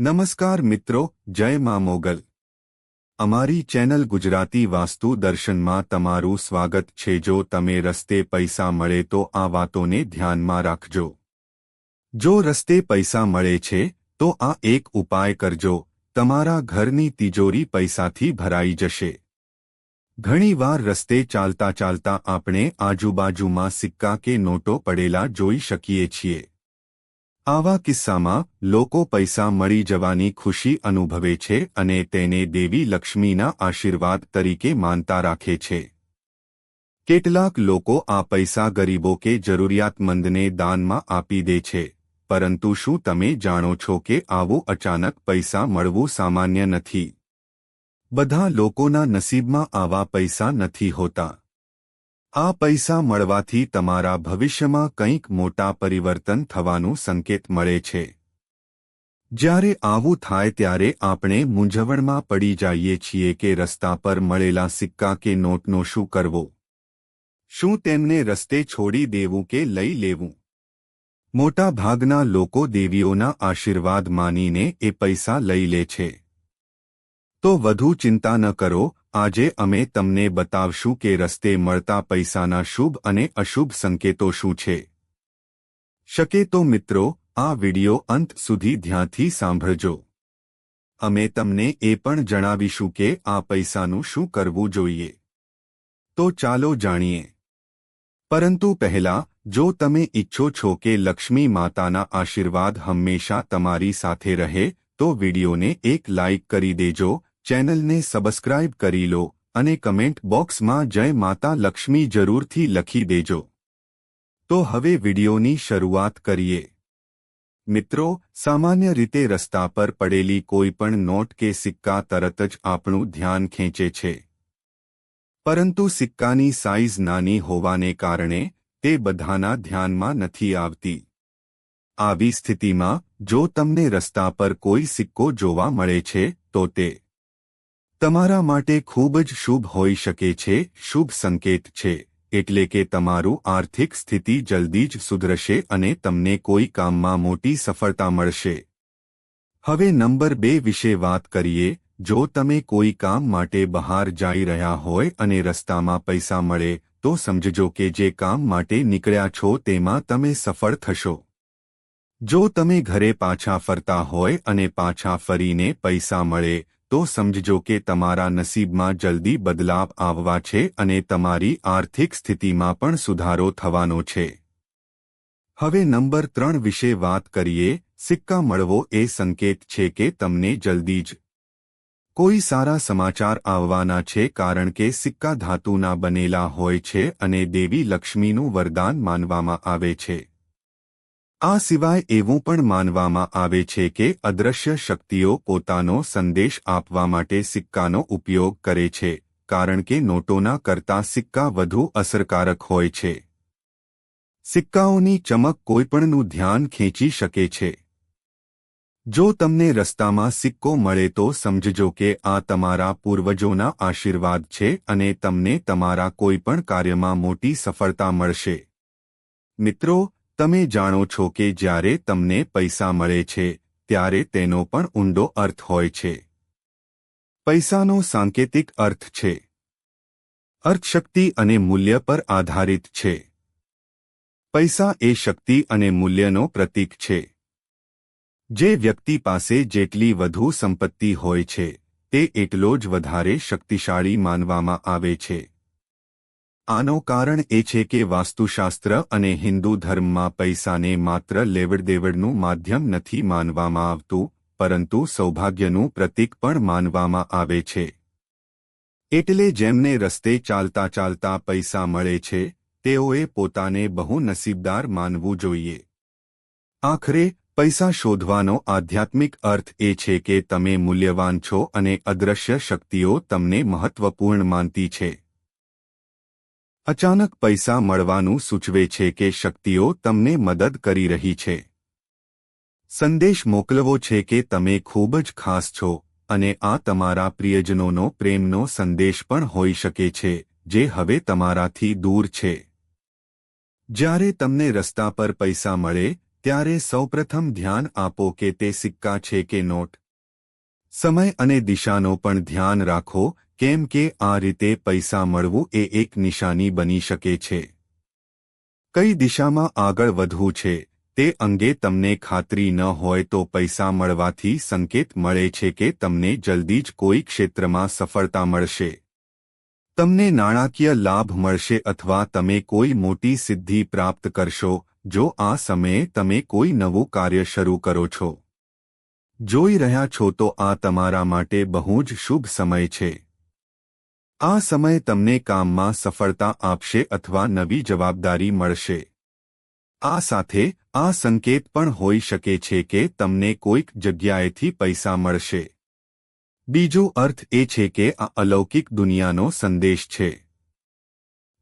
નમસ્કાર મિત્રો, જય મા મોગલ. અમારી ચેનલ ગુજરાતી વાસ્તુ દર્શનમાં તમારું સ્વાગત છે. જો તમે રસ્તે પૈસા મળે તો આ વાતોને ધ્યાનમાં રાખજો. જો રસ્તે પૈસા મળે છે, તો આ એક ઉપાય કરજો. તમારા ઘરની તિજોરી પૈસાથી ભરાઈ જશે. ઘણીવાર રસ્તે ચાલતા ચાલતા આપણે આજુબાજુમાં સિક્કા કે નોટો પડેલા જોઈ શકીએ છીએ. આવા કિસ્સામાં લોકો પૈસા મળી જવાની ખુશી અનુભવે છે અને તેને દેવી લક્ષ્મીના આશીર્વાદ તરીકે માનતા રાખે છે. કેટલાક લોકો આ પૈસા ગરીબો કે જરૂરિયાતમંદને દાનમાં આપી દે છે, પરંતુ શું તમે જાણો છો કે આવું અચાનક પૈસા મળવું સામાન્ય નથી? બધા લોકોના નસીબમાં આવા પૈસા નથી હોતા. આ પૈસા મળવાથી તમારા ભવિષ્યમાં કંઈક મોટા પરિવર્તન થવાનું સંકેત મળે છે. જ્યારે આવું થાય ત્યારે આપણે મૂંઝવણમાં પડી જઈએ છીએ કે રસ્તા પર મળેલા સિક્કા કે નોટનો શું કરવો? શું તેમને રસ્તે છોડી દેવું કે લઈ લેવું? મોટા ભાગના લોકો દેવીઓના આશીર્વાદ માનીને એ પૈસા લઈ લે છે. તો વધુ ચિંતા ન કરો આજે અમે તમને બતાવશું કે રસ્તે મળતા પૈસાના શુભ અને અશુભ સંકેતો શું છે. શકે તો મિત્રો, આ વિડિયો અંત સુધી ધ્યાનથી સાંભળજો. અમે તમને એ પણ જણાવીશું કે આ પૈસાનું શું કરવું જોઈએ. તો ચાલો જાણીએ. પરંતુ પહેલા, જો તમે ઈચ્છો છો કે લક્ષ્મી માતાના આશીર્વાદ હંમેશા તમારી સાથે રહે, તો વિડિયોને એક લાઇક કરી દેજો ચેનલને સબસ્ક્રાઇબ કરી લો અને કમેન્ટ બોક્સમાં જય માતા લક્ષ્મી જરૂરથી લખી દેજો. તો હવે વિડિયોની શરૂઆત કરીએ. મિત્રો, સામાન્ય રીતે રસ્તા પર પડેલી કોઈ પણ નોટ કે સિક્કા તરત જ આપણું ધ્યાન ખેંચે છે. પરંતુ સિક્કાની સાઇઝ નાની હોવાને કારણે તે બધાના ધ્યાનમાં નથી આવતી. આવી સ્થિતિમાં, જો તમને રસ્તા પર કોઈ સિક્કો જોવા મળે છે, તો તે તમારા માટે ખૂબ જ શુભ હોઈ શકે છે, શુભ સંકેત છે, એટલે કે તમારું આર્થિક સ્થિતિ જલ્દી જ સુધરશે અને તમને કોઈ કામમાં મોટી સફળતા મળશે. હવે નંબર બે વિશે વાત કરીએ, જો તમે કોઈ કામ માટે બહાર જઈ રહ્યા હોય અને રસ્તામાં પૈસા મળે, તો સમજજો કે જે કામ માટે નીકળ્યા છો તેમાં તમે સફળ થશો. જો તમે ઘરે પાછા ફરતા હોય અને પાછા ફરીને પૈસા મળે તો સમજજો કે તમારા નસીબમાં જલ્દી બદલાવ આવવા છે અને તમારી આર્થિક સ્થિતિમાં પણ સુધારો થવાનો છે. હવે નંબર ત્રણ વિશે વાત કરીએ, સિક્કા મળવો એ સંકેત છે કે તમને જલ્દી જ કોઈ સારા સમાચાર આવવાના છે કારણ કે સિક્કા ધાતુના બનેલા હોય છે અને દેવી લક્ષ્મીનું વરદાન માનવામાં આવે છે. આ સિવાય એવું પણ માનવામાં આવે છે કે અદ્રશ્ય શક્તિઓ પોતાનો સંદેશ આપવા માટે સિક્કાનો ઉપયોગ કરે છે, કારણ કે નોટોના કરતા સિક્કા વધુ અસરકારક હોય છે. સિક્કાઓની ચમક કોઈપણનું ધ્યાન ખેંચી શકે છે. જો તમને રસ્તામાં સિક્કો મળે તો સમજજો કે આ તમારા પૂર્વજોના આશીર્વાદ છે અને તમને તમારા કોઈપણ કાર્યમાં મોટી સફળતા મળશે. મિત્રો તમે જાણો છો કે જ્યારે તમને પૈસા મળે છે, ત્યારે તેનો પણ ઊંડો અર્થ હોય છે. પૈસાનો સાંકેતિક અર્થ છે. અર્થશક્તિ અને મૂલ્ય પર આધારિત છે. પૈસા એ શક્તિ અને મૂલ્યનો પ્રતીક છે. જે વ્યક્તિ પાસે જેટલી વધુ સંપત્તિ હોય છે, તે એટલો જ વધારે શક્તિશાળી માનવામાં આવે છે. આનો કારણ એ છે કે વાસ્તુશાસ્ત્ર અને હિન્દુ ધર્મમાં પૈસાને માત્ર લેવડદેવડનું માધ્યમ નથી માનવામાં આવતું, પરંતુ સૌભાગ્યનું પ્રતીક પણ માનવામાં આવે છે. એટલે જેમને રસ્તે ચાલતા ચાલતા પૈસા મળે છે, તેઓએ પોતાને બહુ નસીબદાર માનવું જોઈએ. આખરે, પૈસા શોધવાનો આધ્યાત્મિક અર્થ એ છે કે તમે મૂલ્યવાન છો અને અદ્રશ્ય શક્તિઓ તમને મહત્વપૂર્ણ માનતી છે. અચાનક પૈસા મળવાનું સૂચવે છે કે શક્તિઓ તમને મદદ કરી રહી છે. સંદેશ મોકલવો છે કે તમે ખૂબ જ ખાસ છો, અને આ તમારા પ્રિયજનોનો પ્રેમનો સંદેશ પણ હોઈ શકે છે, જે હવે તમારાથી દૂર છે. જ્યારે તમને રસ્તા પર પૈસા મળે, ત્યારે સૌપ્રથમ ધ્યાન આપો કે તે સિક્કા છે કે નોટ. સમય અને દિશાનો પણ ધ્યાન રાખો કેમ કે આ રીતે પૈસા મળવું એ એક નિશાની બની શકે છે. કઈ દિશામાં આગળ વધવું છે, તે અંગે તમને ખાતરી ન હોય તો પૈસા મળવાથી સંકેત મળે છે કે તમને જલ્દી જ કોઈ ક્ષેત્રમાં સફળતા મળશે. તમને નાણાકીય લાભ મળશે અથવા તમે કોઈ મોટી સિદ્ધિ પ્રાપ્ત કરશો, જો આ સમયે તમે કોઈ નવું કાર્ય શરૂ કરો છો. જોઈ રહ્યા છો તો આ તમારા માટે બહુ જ શુભ સમય છે. આ સમય તમને કામમાં સફળતા આપશે અથવા નવી જવાબદારી મળશે. આ સાથે, આ સંકેત પણ હોઈ શકે છે કે તમને કોઈક જગ્યાએથી પૈસા મળશે. બીજો અર્થ એ છે કે આ અલૌકિક દુનિયાનો સંદેશ છે.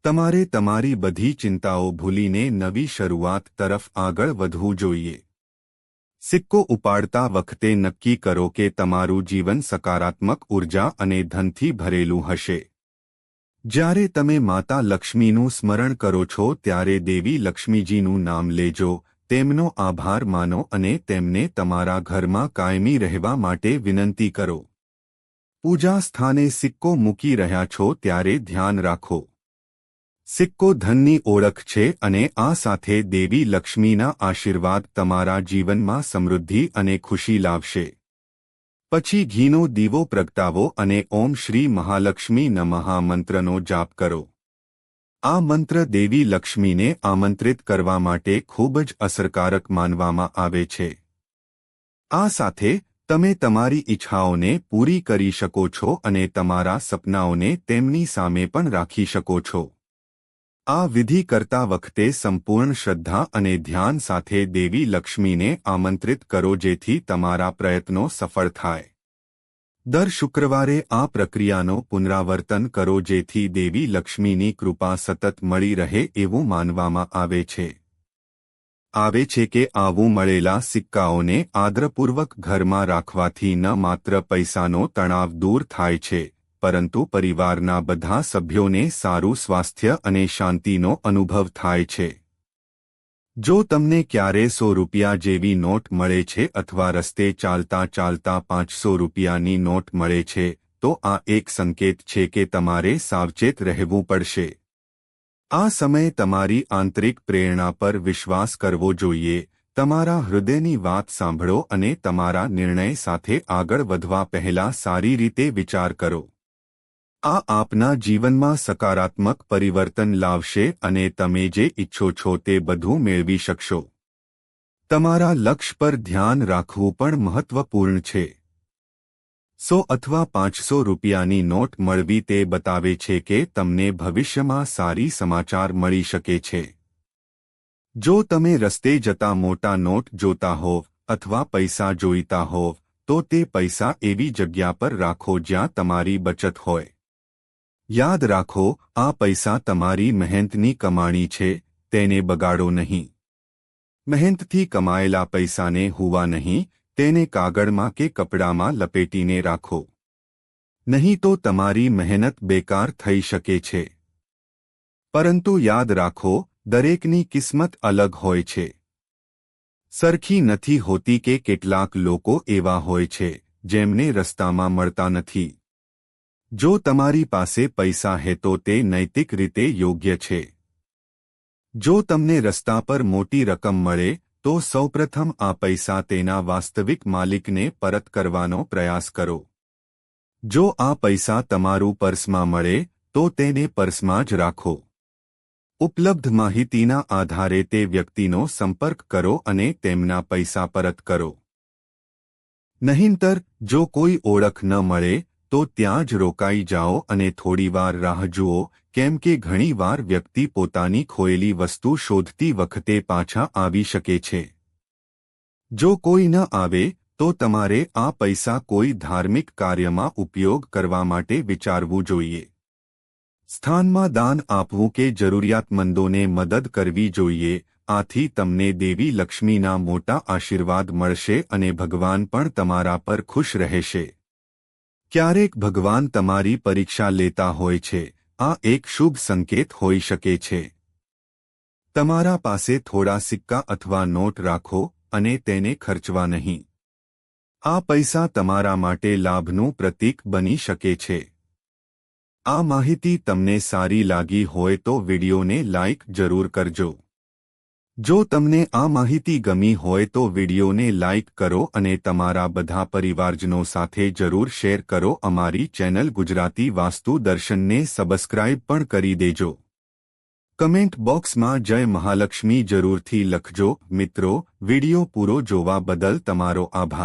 તમારે તમારી બધી ચિંતાઓ ભૂલીને નવી શરૂઆત તરફ આગળ વધવું જોઈએ. સિક્કો ઉપાડતા વખતે નક્કી કરો કે તમારું જીવન સકારાત્મક ઊર્જા અને ધનથી ભરેલું હશે. જ્યારે તમે માતા લક્ષ્મીનું સ્મરણ કરો છો ત્યારે દેવી લક્ષ્મીજીનું નામ લેજો, તેમનો આભાર માનો અને તેમને તમારા ઘરમાં કાયમી રહેવા માટે વિનંતી કરો. પૂજા સ્થાને સિક્કો મૂકી રહ્યા છો ત્યારે ધ્યાન રાખો. સિક્કો ધનની ઓળખ છે અને આ સાથે દેવી લક્ષ્મીના આશીર્વાદ તમારા જીવનમાં સમૃદ્ધિ અને ખુશી લાવશે. પછી ઘીનો દીવો પ્રગટાવો અને ઓમ શ્રી મહાલક્ષ્મી નમઃ મંત્રનો જાપ કરો. આ મંત્ર દેવી લક્ષ્મીને આમંત્રિત કરવા માટે ખૂબ જ અસરકારક માનવામાં આવે છે. આ સાથે તમે તમારી ઈચ્છાઓને પૂરી કરી શકો છો અને તમારા સપનાઓને તેમની સામે પણ રાખી શકો છો. આ વિધિ કરતા વખતે સંપૂર્ણ શ્રદ્ધા અને ધ્યાન સાથે દેવી લક્ષ્મીને આમંત્રિત કરો જેથી તમારા પ્રયત્નો સફળ થાય. દર શુક્રવારે આ પ્રક્રિયાનો પુનરાવર્તન કરો જેથી દેવી લક્ષ્મીની કૃપા સતત મળી રહે એવું માનવામાં આવે છે. આવે છે કે આવું મળેલા સિક્કાઓને આદરપૂર્વક ઘરમાં રાખવાથી ન માત્ર પૈસાનો તણાવ દૂર થાય છે પરંતુ પરિવારના બધા સભ્યોને સારું સ્વાસ્થ્ય અને શાંતિનો અનુભવ થાય છે. જો તમને ક્યારે સો રૂપિયા જેવી નોટ મળે છે અથવા રસ્તે ચાલતા ચાલતા પાંચસો રૂપિયાની નોટ મળે છે, તો આ એક સંકેત છે કે તમારે સાવચેત રહેવું પડશે. આ સમયે તમારી આંતરિક પ્રેરણા પર વિશ્વાસ કરવો જોઈએ, તમારા હૃદયની વાત સાંભળો અને તમારા નિર્ણય સાથે આગળ વધવા પહેલા સારી રીતે વિચાર કરો. આ આપના જીવનમાં સકારાત્મક પરિવર્તન લાવશે અને તમે જે ઈચ્છો છો તે બધું મેળવી શકશો. તમારા લક્ષ્ય પર ધ્યાન રાખવું પણ મહત્વપૂર્ણ છે. સો અથવા પાંચસો રૂપિયાની નોટ મળવી તે બતાવે છે કે તમને ભવિષ્યમાં સારી સમાચાર મળી શકે છે. જો તમે રસ્તે જતા મોટા નોટ જોતા હોવ અથવા પૈસા જોઈતા હોવ, તો તે પૈસા એવી જગ્યા પર રાખો જ્યાં તમારી બચત હોય. યાદ રાખો, આ પૈસા તમારી મહેનતની કમાણી છે, તેને બગાડો નહીં. મહેનતથી કમાયેલા પૈસાને હોવા નહીં, તેને કાગળમાં કે કપડામાં લપેટીને રાખો. નહીં તો તમારી મહેનત બેકાર થઈ શકે છે. પરંતુ યાદ રાખો, દરેકની કિસ્મત અલગ હોય છે. સરખી નથી હોતી કે કેટલાક લોકો એવા હોય છે, જેમને રસ્તામાં મળતા નથી. જો તમારી પાસે પૈસા હે તો તે નૈતિક રીતે યોગ્ય છે. જો તમને રસ્તા પર મોટી રકમ મળે, તો સૌપ્રથમ આ પૈસા તેના વાસ્તવિક માલિકને પરત કરવાનો પ્રયાસ કરો. જો આ પૈસા તમારું પર્સમાં મળે, તો તેને પર્સમાં જ રાખો. ઉપલબ્ધ માહિતીના આધારે તે વ્યક્તિનો સંપર્ક કરો અને તેમના પૈસા પરત કરો. નહીંતર, જો કોઈ ઓળખ ન મળે તો ત્યાં જ રોકાઈ જાઓ અને થોડીવાર રાહ જુઓ, કેમ કે ઘણીવાર વ્યક્તિ પોતાની ખોયેલી વસ્તુ શોધતી વખતે પાછા આવી શકે છે. જો કોઈ ન આવે, તો તમારે આ પૈસા કોઈ ધાર્મિક કાર્યમાં ઉપયોગ કરવા માટે વિચારવું જોઈએ. સ્થાનમાં દાન આપવું કે જરૂરિયાતમંદોને મદદ કરવી જોઈએ, આથી તમને દેવી લક્ષ્મીના મોટા આશીર્વાદ મળશે અને ભગવાન પણ તમારા પર ખુશ રહેશે. ક્યારેક ભગવાન તમારી પરીક્ષા લેતા હોય છે. આ એક શુભ સંકેત હોઈ શકે છે. તમારા પાસે થોડા સિક્કા અથવા નોટ રાખો અને તેને ખર્ચવા નહીં. આ પૈસા તમારા માટે લાભનું પ્રતીક બની શકે છે. આ માહિતી તમને સારી લાગી હોય તો વિડિયોને લાઇક જરૂર કરજો. જો તમને આ માહિતી ગમી હોય તો વિડિયોને લાઇક કરો અને તમારા બધા પરિવારજનો સાથે જરૂર શેર કરો અમારી ચેનલ ગુજરાતી વાસ્તુ દર્શનને સબસ્ક્રાઇબ પણ કરી દેજો. કમેન્ટ બોક્સમાં જય મહાલક્ષ્મી જરૂરથી લખજો. મિત્રો, વિડિયો પૂરો જોવા બદલ તમારો આભાર.